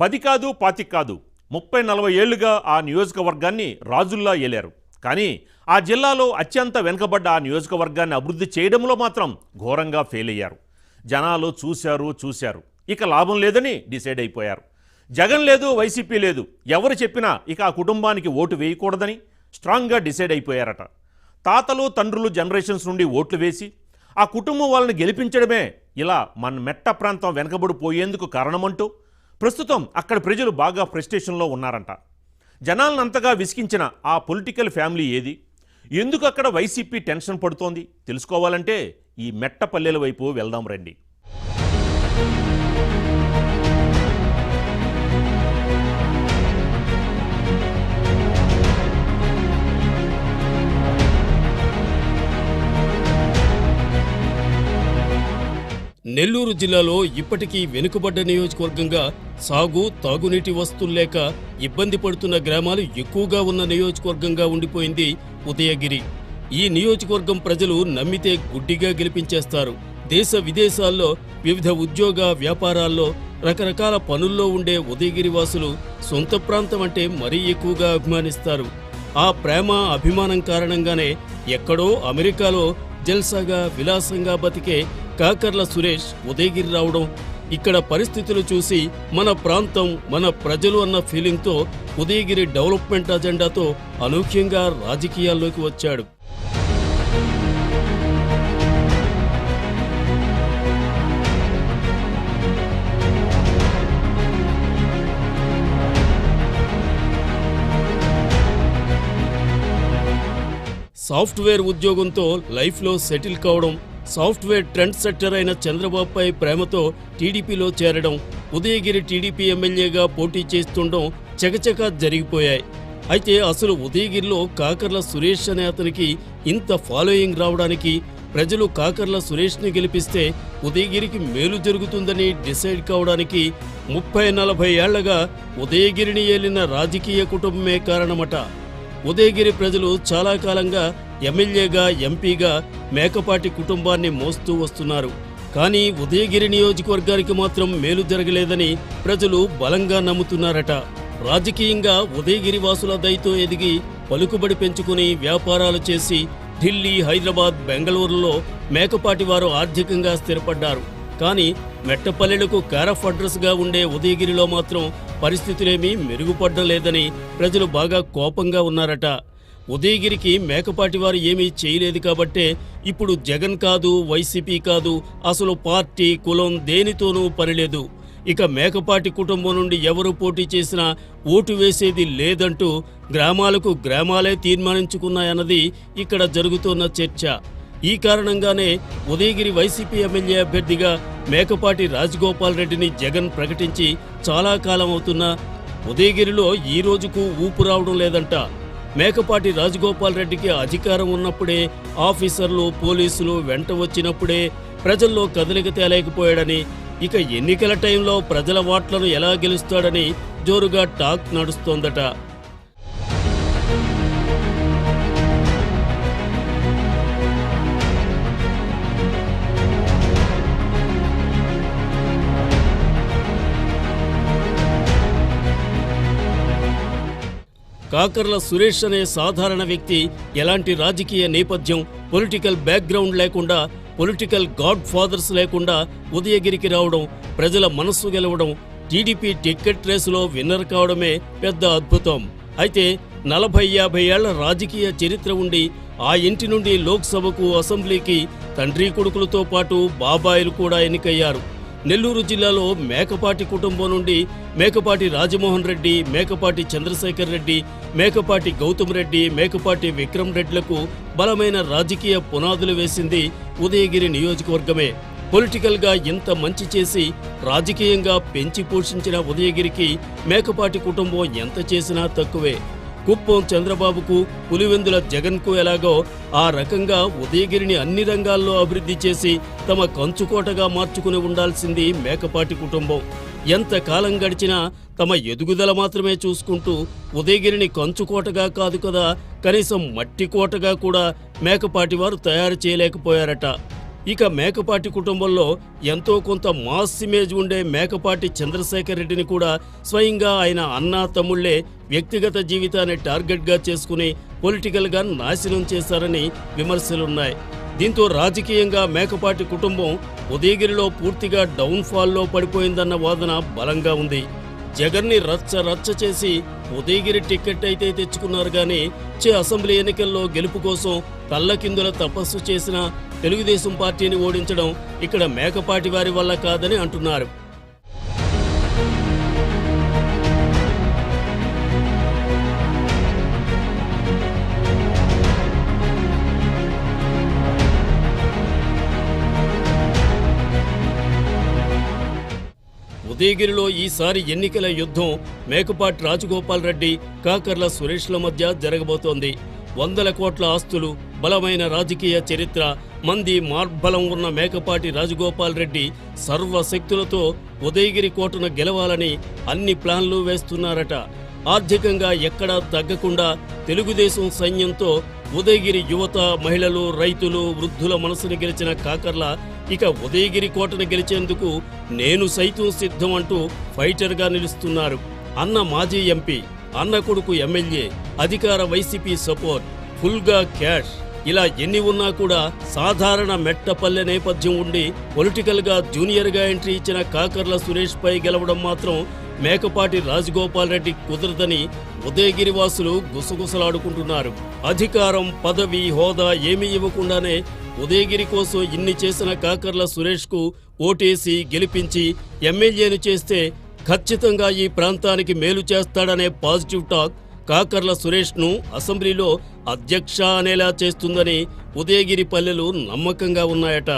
పది కాదు పాతి కాదు. ముప్పై నలభై ఏళ్ళుగా ఆ నియోజకవర్గాన్ని రాజుల్లా ఏలారు. కానీ ఆ జిల్లాలో అత్యంత వెనుకబడ్డ ఆ నియోజకవర్గాన్ని అభివృద్ధి చేయడంలో మాత్రం ఘోరంగా ఫెయిల్ అయ్యారు. జనాలు చూశారు చూశారు. ఇక లాభం లేదని డిసైడ్ అయిపోయారు. జగన్ లేదు వైసీపీ లేదు. ఎవరు చెప్పినా ఇక ఆ కుటుంబానికి ఓటు వేయకూడదని స్ట్రాంగ్గా డిసైడ్ అయిపోయారట. తాతలు తండ్రులు జనరేషన్స్ నుండి ఓట్లు వేసి ఆ కుటుంబం వాళ్ళని గెలిపించడమే ఇలా మన మెట్ట ప్రాంతం వెనకబడిపోయేందుకు కారణమంటూ ప్రస్తుతం అక్కడ ప్రజలు బాగా ఫ్రస్ట్రేషన్లో ఉన్నారంట. జనాలను అంతగా విసిగించిన ఆ పొలిటికల్ ఫ్యామిలీ ఏది? ఎందుకు అక్కడ వైసీపీ టెన్షన్ పడుతోంది? తెలుసుకోవాలంటే ఈ మెట్ట పల్లెల వైపు వెళ్దాం రండి. నెల్లూరు జిల్లాలో ఇప్పటికీ వెనుకబడ్డ నియోజకవర్గంగా సాగు తాగునీటి వస్తువులు లేక ఇబ్బంది పడుతున్న గ్రామాలు ఎక్కువగా ఉన్న నియోజకవర్గంగా ఉండిపోయింది ఉదయగిరి. ఈ నియోజకవర్గం ప్రజలు నమ్మితే గుడ్డిగా గెలిపించేస్తారు. దేశ విదేశాల్లో వివిధ ఉద్యోగ వ్యాపారాల్లో రకరకాల పనుల్లో ఉండే ఉదయగిరి వాసులు సొంత ప్రాంతం అంటే మరీ ఎక్కువగా అభిమానిస్తారు. ఆ ప్రేమ అభిమానం కారణంగానే ఎక్కడో అమెరికాలో జల్సాగా విలాసంగా బతికే కాకర్ల సురేష్ ఉదయగిరి రావడం ఇక్కడ పరిస్థితులు చూసి మన ప్రాంతం మన ప్రజలు అన్న ఫీలింగ్తో ఉదయగిరి డెవలప్మెంట్ అజెండాతో అనూహ్యంగా రాజకీయాల్లోకి వచ్చాడు. సాఫ్ట్వేర్ ఉద్యోగంతో లైఫ్లో సెటిల్ కావడం సాఫ్ట్వేర్ ట్రెండ్ సెక్టర్ అయిన చంద్రబాబుపై ప్రేమతో టీడీపీలో చేరడం ఉదయగిరి టీడీపీ ఎమ్మెల్యేగా పోటీ చేస్తుండడం చకచకా జరిగిపోయాయి. అయితే అసలు ఉదయగిరిలో కాకర్ల సురేష్ అనే అతనికి ఇంత ఫాలోయింగ్ రావడానికి ప్రజలు కాకర్ల సురేష్ని గెలిపిస్తే ఉదయగిరికి మేలు జరుగుతుందని డిసైడ్ కావడానికి ముప్పై నలభై ఏళ్ళగా ఉదయగిరిని ఏలిన రాజకీయ కుటుంబమే కారణమట. ఉదయగిరి ప్రజలు చాలా కాలంగా ఎమ్మెల్యేగా ఎంపీగా మేకపాటి కుటుంబాన్ని మోస్తూ వస్తున్నారు. కానీ ఉదయగిరి నియోజకవర్గానికి మాత్రం మేలు జరగలేదని ప్రజలు బలంగా నమ్ముతున్నారట. రాజకీయంగా ఉదయగిరి వాసుల దయతో ఎదిగి పలుకుబడి పెంచుకుని వ్యాపారాలు చేసి ఢిల్లీ హైదరాబాద్ బెంగళూరులో మేకపాటి వారు ఆర్థికంగా స్థిరపడ్డారు. కానీ మెట్టపల్లెలకు కారఫ్ అడ్రస్గా ఉండే ఉదయగిరిలో మాత్రం పరిస్థితులేమీ మెరుగుపడలేదని ప్రజలు బాగా కోపంగా ఉన్నారట. ఉదయగిరికి మేకపాటి వారు ఏమీ చేయలేదు కాబట్టే ఇప్పుడు జగన్ కాదు వైసీపీ కాదు అసలు పార్టీ కులం దేనితోనూ పనిలేదు. ఇక మేకపాటి కుటుంబం నుండి ఎవరు పోటీ చేసినా ఓటు వేసేది లేదంటూ గ్రామాలకు గ్రామాలే తీర్మానించుకున్నాయన్నది ఇక్కడ జరుగుతున్న చర్చ. ఈ కారణంగానే ఉదయగిరి వైసీపీ ఎమ్మెల్యే అభ్యర్థిగా మేకపాటి రాజగోపాల్ రెడ్డిని జగన్ ప్రకటించి చాలా కాలం అవుతున్నా ఉదయగిరిలో ఈ రోజుకు ఊపు రావడం లేదంట. మేకపాటి రాజగోపాల్ రెడ్డికి అధికారం ఉన్నప్పుడే ఆఫీసర్లు పోలీసులు వెంట వచ్చినప్పుడే ప్రజల్లో కదలిక తేలేకపోయాడని ఇక ఎన్నికల టైంలో ప్రజల ఓట్లను ఎలా గెలుస్తాడని జోరుగా టాక్ నడుస్తోందట. కాకర్ల సురేష్ అనే సాధారణ వ్యక్తి ఎలాంటి రాజకీయ నేపథ్యం పొలిటికల్ బ్యాక్గ్రౌండ్ లేకుండా పొలిటికల్ గాడ్ ఫాదర్స్ లేకుండా ఉదయగిరికి రావడం ప్రజల మనస్సు గెలవడం టీడీపీ టిక్కెట్ రేసులో విన్నర్ కావడమే పెద్ద అద్భుతం. అయితే నలభై యాభై ఏళ్ళ రాజకీయ చరిత్ర ఉండి ఆ ఇంటి నుండి లోక్సభకు అసెంబ్లీకి తండ్రి కొడుకులతో పాటు బాబాయిలు కూడా ఎన్నికయ్యారు. నెల్లూరు జిల్లాలో మేకపాటి కుటుంబం నుండి మేకపాటి రాజమోహన్ రెడ్డి మేకపాటి చంద్రశేఖర్ రెడ్డి మేకపాటి గౌతమ్ రెడ్డి మేకపాటి విక్రమ్ రెడ్లకు బలమైన రాజకీయ పునాదులు వేసింది ఉదయగిరి నియోజకవర్గమే. పొలిటికల్గా ఇంత మంచి చేసి రాజకీయంగా పెంచి పోషించిన ఉదయగిరికి మేకపాటి కుటుంబం ఎంత చేసినా తక్కువే. కుప్పం చంద్రబాబుకు పులివెందుల జగన్కు ఎలాగో ఆ రకంగా ఉదయగిరిని అన్ని రంగాల్లో అభివృద్ధి చేసి తమ కంచుకోటగా మార్చుకుని ఉండాల్సింది మేకపాటి కుటుంబం. ఎంత కాలం గడిచినా తమ ఎదుగుదల మాత్రమే చూసుకుంటూ ఉదయగిరిని కంచుకోటగా కాదు కదా కనీసం మట్టి కోటగా కూడా మేకపాటి వారు తయారు చేయలేకపోయారట. ఇక మేకపాటి కుటుంబంలో ఎంతో కొంత మాస్ ఇమేజ్ ఉండే మేకపాటి చంద్రశేఖర్ రెడ్డిని కూడా స్వయంగా ఆయన అన్నా తమ్ముళ్ళే వ్యక్తిగత జీవితాన్ని టార్గెట్గా చేసుకుని పొలిటికల్గా నాశనం చేశారని విమర్శలున్నాయి. దీంతో రాజకీయంగా మేకపాటి కుటుంబం ఉదయగిరిలో పూర్తిగా డౌన్ఫాల్లో పడిపోయిందన్న వాదన బలంగా ఉంది. జగన్ని రచ్చ రచ్చ చేసి ఉదయగిరి టికెట్ అయితే తెచ్చుకున్నారు గాని చే అసెంబ్లీ ఎన్నికల్లో గెలుపు కోసం తల్లకిందుల తపస్సు చేసిన తెలుగుదేశం పార్టీని ఓడించడం ఇక్కడ మేకపాటి వారి వల్ల కాదని అంటున్నారు. ఉదయగిరిలో ఈసారి ఎన్నికల యుద్ధం మేకపాటి రాజగోపాల్ రెడ్డి కాకర్ల సురేష్ల మధ్య జరగబోతోంది. వందల కోట్ల ఆస్తులు బలమైన రాజకీయ చరిత్ర మంది మార్బలం ఉన్న మేకపాటి రాజగోపాల్ రెడ్డి సర్వశక్తులతో ఉదయగిరి కోటను గెలవాలని అన్ని ప్లాన్లు వేస్తున్నారట. ఆర్థికంగా ఎక్కడా తగ్గకుండా తెలుగుదేశం సైన్యంతో ఉదయగిరి యువత మహిళలు రైతులు వృద్ధుల మనసును గెలిచిన కాకర్ల ఇక ఉదయగిరి కోటను గెలిచేందుకు నేను సైతం సిద్ధం అంటూ ఫైటర్గా నిలుస్తున్నారు. అన్న మాజీ ఎంపీ అన్న కొడుకు ఎమ్మెల్యే అధికార వైసీపీ సపోర్ట్ ఫుల్గా క్యాష్. ఇలా ఎన్ని ఉన్నా కూడా సాధారణ మెట్టపల్లె నేపథ్యం ఉండి పొలిటికల్గా జూనియర్గా ఎంట్రీ ఇచ్చిన కాకర్ల సురేష్ పై గెలవడం మాత్రం మేకపాటి రాజగోపాల్ రెడ్డి కుదరదని ఉదయగిరి వాసులు గుసగుసలాడుకుంటున్నారు. అధికారం పదవి హోదా ఏమీ ఇవ్వకుండానే ఉదయగిరి కోసం ఇన్ని చేసిన కాకర్ల సురేష్కు ఓటేసి గెలిపించి ఎమ్మెల్యేను చేస్తే ఖచ్చితంగా ఈ ప్రాంతానికి మేలు చేస్తాడనే పాజిటివ్ టాక్ కాకర్ల సురేష్ను అసెంబ్లీలో అధ్యక్ష అనేలా చేస్తుందని ఉదయగిరి పల్లెలు నమ్మకంగా ఉన్నాయట.